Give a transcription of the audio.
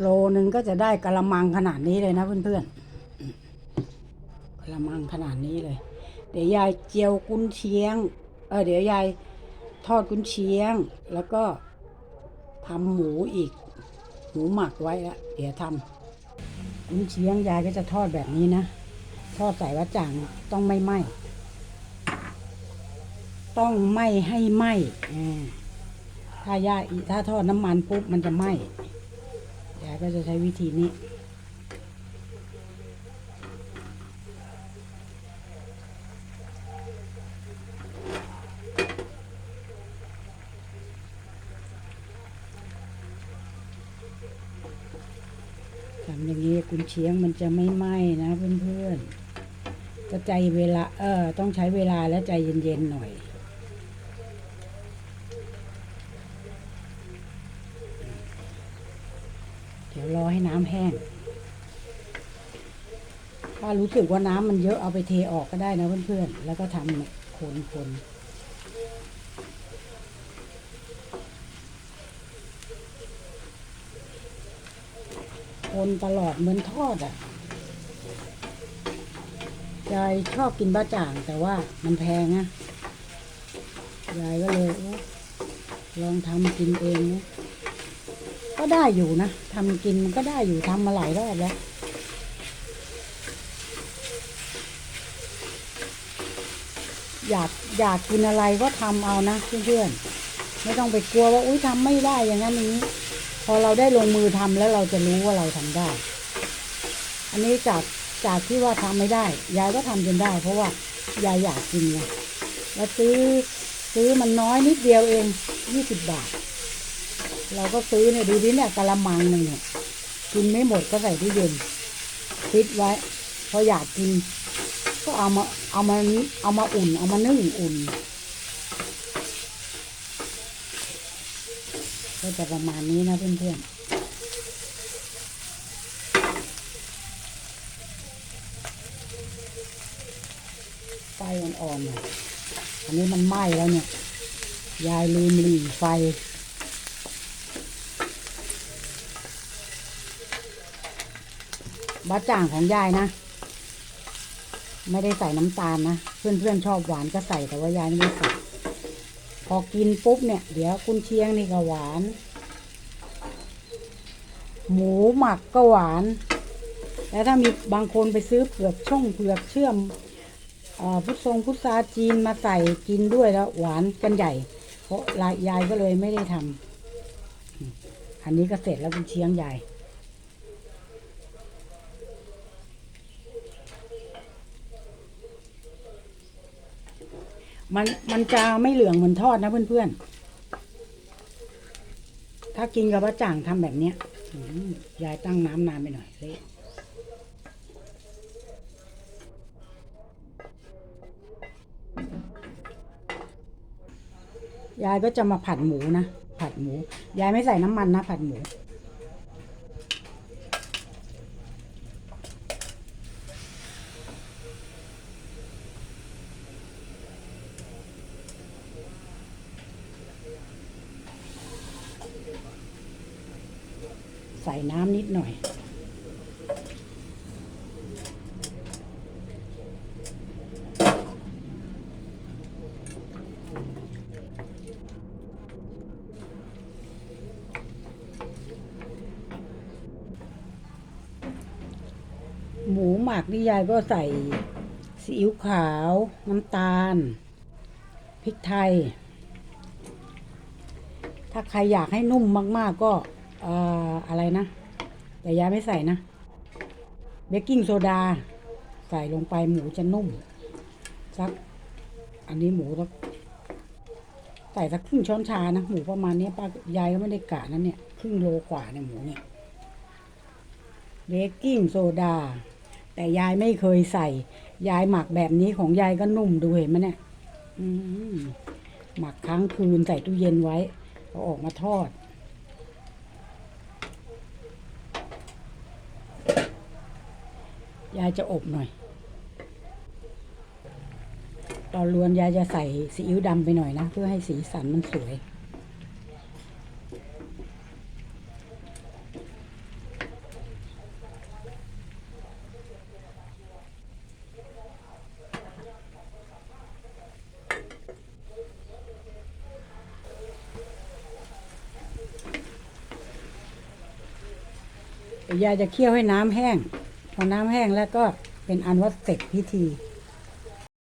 โลนึงก็จะได้กะละมังขนาดนี้เลยนะเพื่อนๆกะละมังขนาดนี้เลย เดี๋ยวยายเจียวกุนเชียง เออเดี๋ยวยายทอดกุนเชียง แล้วก็ทำหมูอีก หมูหมักไว้ละเดี๋ยวทำกุนเชียงยายก็จะทอดแบบนี้นะ ทอดใส่ว่าจ่างต้องไม่ไหม้ต้องไม่ให้ไหม้อ่าถ้ายาถ้าทอดน้ำมันปุ๊บมันจะไหม้ ยายก็จะใช้วิธีนี้ทำอย่างนี้กุนเชียงมันจะไม่ไหม้นะเพื่อนๆก็ใจเวลาเออต้องใช้เวลาและใจเย็นๆหน่อย ดี๋ยวรอให้น้ำแห้ง ถ้ารู้สึกว่าน้ำมันเยอะเอาไปเทออกก็ได้นะเพื่อนๆ แล้วก็ทำเนี่ยคนคนตลอดเหมือนทอดอะยายชอบกินบ้าจ่างแต่ว่ามันแพงนะยายก็เลยลองทำกินเองนะ ก็ได้อยู่นะทำกินมันก็ได้อยู่ทำมาหลายรอบแล้วอยากอยากกินอะไรก็ทำเอานะเพื่อนๆไม่ต้องไปกลัวว่าอุ้ยทำไม่ได้อย่างนั้นอย่างนี้ พอเราได้ลงมือทำแล้วเราจะรู้ว่าเราทำได้ อันนี้จากจากที่ว่าทำไม่ได้ยายก็ทำจนได้ เพราะว่ายายอยากกินไงแล้วซื้อซื้อมันน้อยนิดเดียวเองยี่สิบบาท เราก็ซื้อเนี่ยดูดิเนี่ยกะละมังหนึ่งเนี่ยกินไม่หมดก็ใส่ที่เย็นฟิตไว้พออยากกิน ก็เอามาเอามาเอามาอุ่น เอามานึ่งอุ่น ก็จะประมาณนี้นะเพื่อนๆไฟอ่อนๆหน่อยอันนี้มันไหม้แล้วเนี่ย ยายลืมหลีไฟ บะจ่างของยายนะ ไม่ได้ใส่น้ำตาลนะ เพื่อนๆชอบหวานก็ใส่แต่ว่ายายไม่ใส่พอกินปุ๊บเนี่ย เดี๋ยวกุนเชียงนี่ก็หวาน หมูหมักก็หวาน แล้วถ้ามีบางคนไปซื้อเผือกช่องเผือกเชื่อมอพุทรงพุทราจีนมาใส่กินด้วยแล้ว หวานกันใหญ่ เพราะลายยายก็เลยไม่ได้ทำอันนี้ก็เสร็จแล้วกุนเชียงใหญ่ มันมันจะไม่เหลืองเหมือนทอดนะเพื่อนๆ ถ้ากินกับบะจ่างทำแบบเนี้ยยายตั้งน้ำนานไปหน่อยเละยายก็จะมาผัดหมูนะ ผัดหมู ยายไม่ใส่น้ำมันนะ ผัดหมู ส่น้ำนิดหน่อย หมูหมักนี่ยายก็ใส่ซีอิ๊วขาว น้ำตาล พริกไทย ถ้าใครอยากให้นุ่มมาก ๆ ก็ เอ่ออะไรนะ แต่ยาไม่ใส่นะ เบกกิ้งโซดา ใส่ลงไปหมูจะนุ่ม สัก อันนี้หมูสักใส่สักครึ่งช้อนชานะ หมูประมาณนี้ป้ายายก็ไม่ได้กะนะเนี่ย ครึ่งโลกว่าเนี่ยหมูเนี่ย เบกกิ้งโซดา แต่ยายไม่เคยใส่ ยายหมักแบบนี้ของยายก็นุ่มดูเห็นไหมเนี่ย อืมหมักค้างคืนใส่ตู้เย็นไว้เอาออกมาทอด ยายจะอบหน่อย ตอนรวนยายจะใส่ซีอิ๊วดำไปหน่อยนะ เพื่อให้สีสันมันสวย ยายจะเคี่ยวให้น้ำแห้ง พอน้ำแห้งแล้วก็เป็นอันว่าเสร็จพิธี